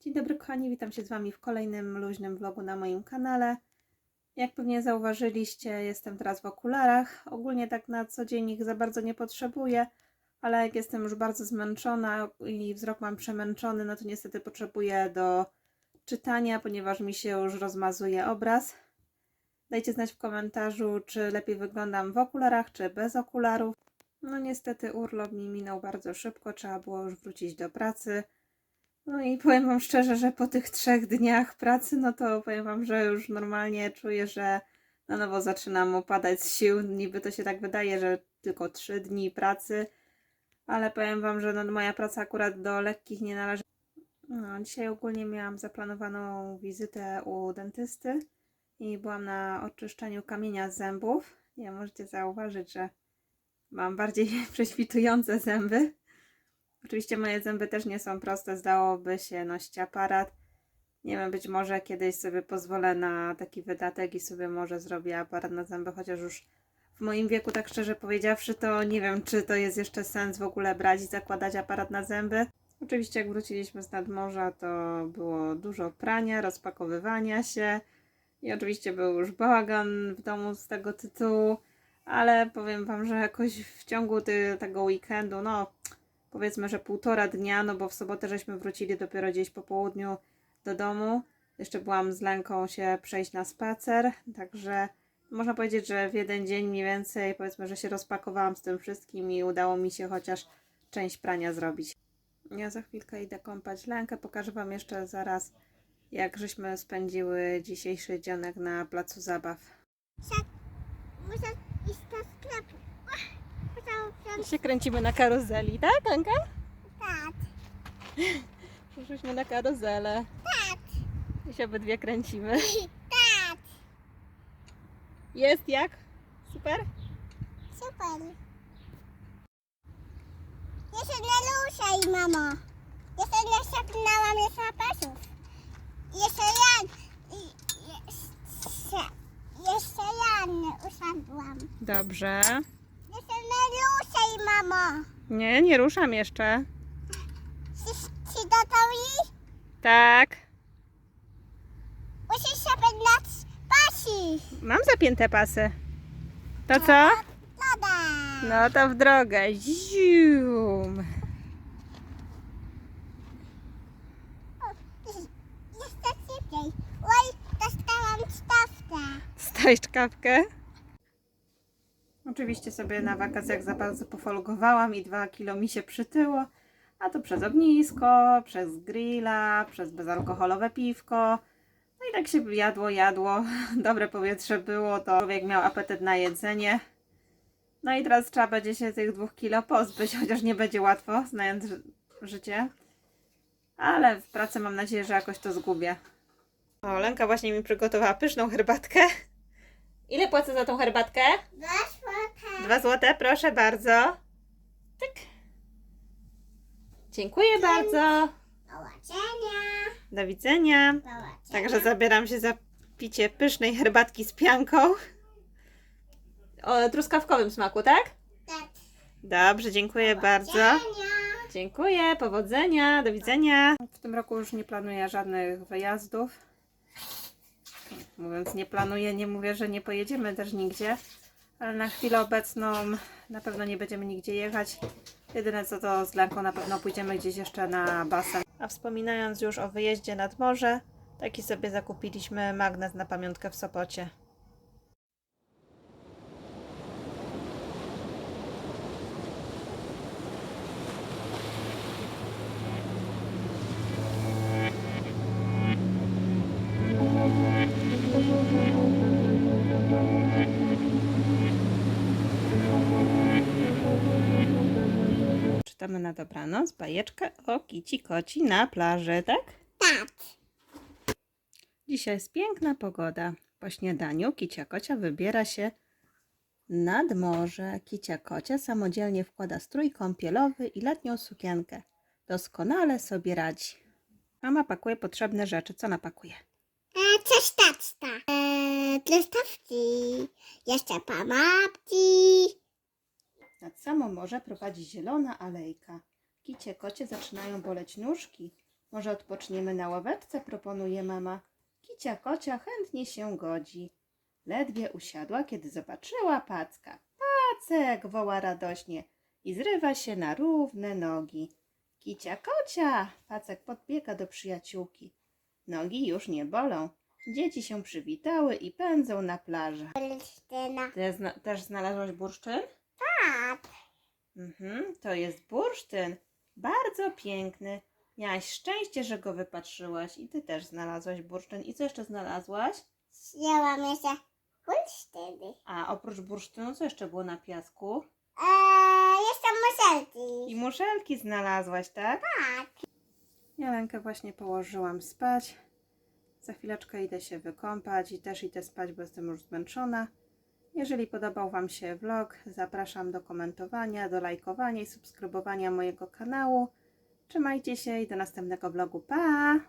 Dzień dobry kochani, witam się z Wami w kolejnym luźnym vlogu na moim kanale. Jak pewnie zauważyliście, jestem teraz w okularach. Ogólnie tak na co dzień ich za bardzo nie potrzebuję, ale jak jestem już bardzo zmęczona i wzrok mam przemęczony, no to niestety potrzebuję do czytania, ponieważ mi się już rozmazuje obraz. Dajcie znać w komentarzu, czy lepiej wyglądam w okularach, czy bez okularów. No niestety urlop mi minął bardzo szybko, trzeba było już wrócić do pracy. No i powiem Wam szczerze, że po tych trzech dniach pracy, no to powiem Wam, że już normalnie czuję, że na nowo zaczynam opadać z sił. Niby to się tak wydaje, że tylko trzy dni pracy, ale powiem Wam, że no, moja praca akurat do lekkich nie należy. No, dzisiaj ogólnie miałam zaplanowaną wizytę u dentysty i byłam na oczyszczeniu kamienia z zębów. Nie możecie zauważyć, że mam bardziej prześwitujące zęby. Oczywiście moje zęby też nie są proste, zdałoby się nosić aparat. Nie wiem, być może kiedyś sobie pozwolę na taki wydatek i sobie może zrobię aparat na zęby, chociaż już w moim wieku, tak szczerze powiedziawszy, to nie wiem, czy to jest jeszcze sens w ogóle brać i zakładać aparat na zęby. Oczywiście, jak wróciliśmy z nadmorza, to było dużo prania, rozpakowywania się i oczywiście był już bałagan w domu z tego tytułu, ale powiem Wam, że jakoś w ciągu tego weekendu, no powiedzmy, że półtora dnia, no bo w sobotę żeśmy wrócili dopiero gdzieś po południu do domu. Jeszcze byłam z Lenką się przejść na spacer, także można powiedzieć, że w jeden dzień mniej więcej, powiedzmy, że się rozpakowałam z tym wszystkim i udało mi się chociaż część prania zrobić. Ja za chwilkę idę kąpać Lenkę, pokażę Wam jeszcze zaraz, jak żeśmy spędziły dzisiejszy dzionek na placu zabaw. Muszę iść do sklepu. Muszę wziąć się kręcimy na karuzeli, tak, Lenka? tak. Przyszłyśmy na karuzelę. Tak. I się obydwie kręcimy. Tak. Jest jak? Super? Super. Jeszcze nie ruszaj, mamo. Jeszcze nie szepnęłam jeszcze pasów. Jeszcze ja... i- Jeszcze, jeszcze ja nie usiadłam. Dobrze. Nie. Nie, ruszam jeszcze. Gotowi? Tak. Musisz szepnąć pasi. Mam zapięte pasy. To co? Loda. No to w drogę. Zium. Jeszcze szybciej. Oj, dostałam stawkę. Stajesz czkawkę. Oczywiście sobie na wakacjach za bardzo pofolgowałam i dwa kilo mi się przytyło. A to przez ognisko, przez grilla, przez bezalkoholowe piwko. No i tak się jadło, jadło. Dobre powietrze było, to człowiek miał apetyt na jedzenie. No i teraz trzeba będzie się tych dwóch kilo pozbyć, chociaż nie będzie łatwo, znając ży- życie. Ale w pracy mam nadzieję, że jakoś to zgubię. O, Lenka właśnie mi przygotowała pyszną herbatkę. Ile płacę za tą herbatkę? Weszła Dwa złote, proszę bardzo. Tak. Dziękuję bardzo. Do widzenia. Powodzenia. Także zabieram się za picie pysznej herbatki z pianką. O truskawkowym smaku, tak? Tak. Dobrze, dziękuję bardzo. Dziękuję, powodzenia, do widzenia. W tym roku już nie planuję żadnych wyjazdów. Mówiąc nie planuję, nie mówię, że nie pojedziemy też nigdzie, ale na chwilę obecną na pewno nie będziemy nigdzie jechać. Jedyne co to z Lenką na pewno pójdziemy gdzieś jeszcze na basen. A wspominając już o wyjeździe nad morze, taki sobie zakupiliśmy magnes na pamiątkę w Sopocie. Czytamy na dobranoc bajeczkę o kici koci na plaży, tak? Tak. Dzisiaj jest piękna pogoda. Po śniadaniu kicia kocia wybiera się nad morze. Kicia kocia samodzielnie wkłada strój kąpielowy i letnią sukienkę. Doskonale sobie radzi. Mama pakuje potrzebne rzeczy. Co napakuje? E, coś tacta. E, truskawki. Jeszcze pomapki. Nad samo morze prowadzi zielona alejka. Kicie kocie zaczynają boleć nóżki. Może odpoczniemy na ławeczce, proponuje mama. Kicia kocia chętnie się godzi. Ledwie usiadła, kiedy zobaczyła Packa. Pacek! woła radośnie i zrywa się na równe nogi. Kicia kocia! Pacek podbiega do przyjaciółki. Nogi już nie bolą. Dzieci się przywitały i pędzą na plażę. Zna- też znalazłaś bursztyn? Mhm, to jest bursztyn. Bardzo piękny. Miałaś szczęście, że go wypatrzyłaś. I ty też znalazłaś bursztyn. I co jeszcze znalazłaś? Wzięłam jeszcze Krystyny. A oprócz bursztynu, co jeszcze było na piasku? Eee, jeszcze muszelki. I muszelki znalazłaś, tak? Tak. Jelenkę właśnie położyłam spać. Za chwileczkę idę się wykąpać i też idę spać, bo jestem już zmęczona. Jeżeli podobał Wam się vlog, zapraszam do komentowania, do lajkowania i subskrybowania mojego kanału. Trzymajcie się i do następnego vlogu. Pa!